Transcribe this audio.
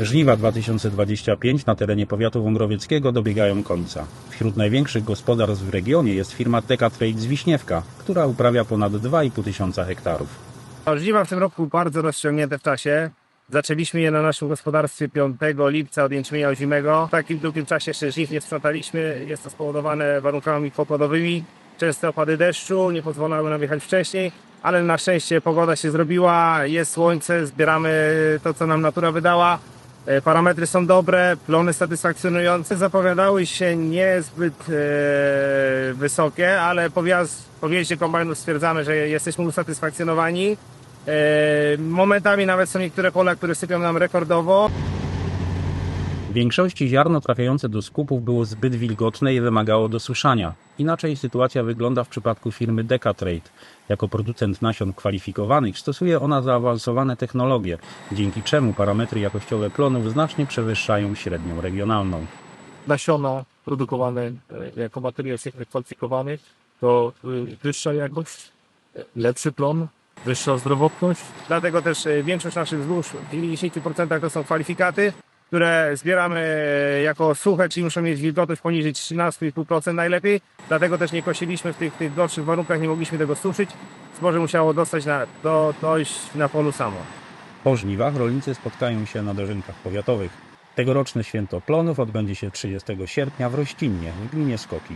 Żniwa 2025 na terenie powiatu wągrowieckiego dobiegają końca. Wśród największych gospodarstw w regionie jest firma Decatrade z Wiśniewka, która uprawia ponad 2,5 tysiąca hektarów. Żniwa w tym roku bardzo rozciągnięte w czasie. Zaczęliśmy je na naszym gospodarstwie 5 lipca od jęczmienia ozimego. W takim długim czasie jeszcze żniw nie sprzątaliśmy. Jest to spowodowane warunkami pokładowymi. Częste opady deszczu nie pozwalały nam jechać wcześniej, ale na szczęście pogoda się zrobiła, jest słońce, zbieramy to, co nam natura wydała. E, Parametry są dobre, plony satysfakcjonujące. Zapowiadały się niezbyt e, wysokie, ale po, wjazd, po wjeździe kombajnu stwierdzamy, że jesteśmy usatysfakcjonowani. E, momentami nawet są niektóre pola, które sypią nam rekordowo. W większości ziarno trafiające do skupów było zbyt wilgotne i wymagało dosuszania. Inaczej sytuacja wygląda w przypadku firmy Decatrade. Jako producent nasion kwalifikowanych stosuje ona zaawansowane technologie, dzięki czemu parametry jakościowe plonów znacznie przewyższają średnią regionalną. nasiona produkowane e, jako materiał kwalifikowany, to y, wyższa jakość, e, lepszy plon, wyższa zdrowotność. Dlatego też e, większość naszych zbóż w 90% to są kwalifikaty, które zbieramy e, jako suche, czyli muszą mieć wilgotność poniżej 13,5% najlepiej. Dlatego też nie kosiliśmy w tych, tych gorszych warunkach, nie mogliśmy tego suszyć. Zboże musiało dostać na, do, dojść na polu samo. Po żniwach rolnicy spotkają się na dożynkach powiatowych. Tegoroczne święto plonów odbędzie się 30 sierpnia w Rościnnie w gminie Skoki.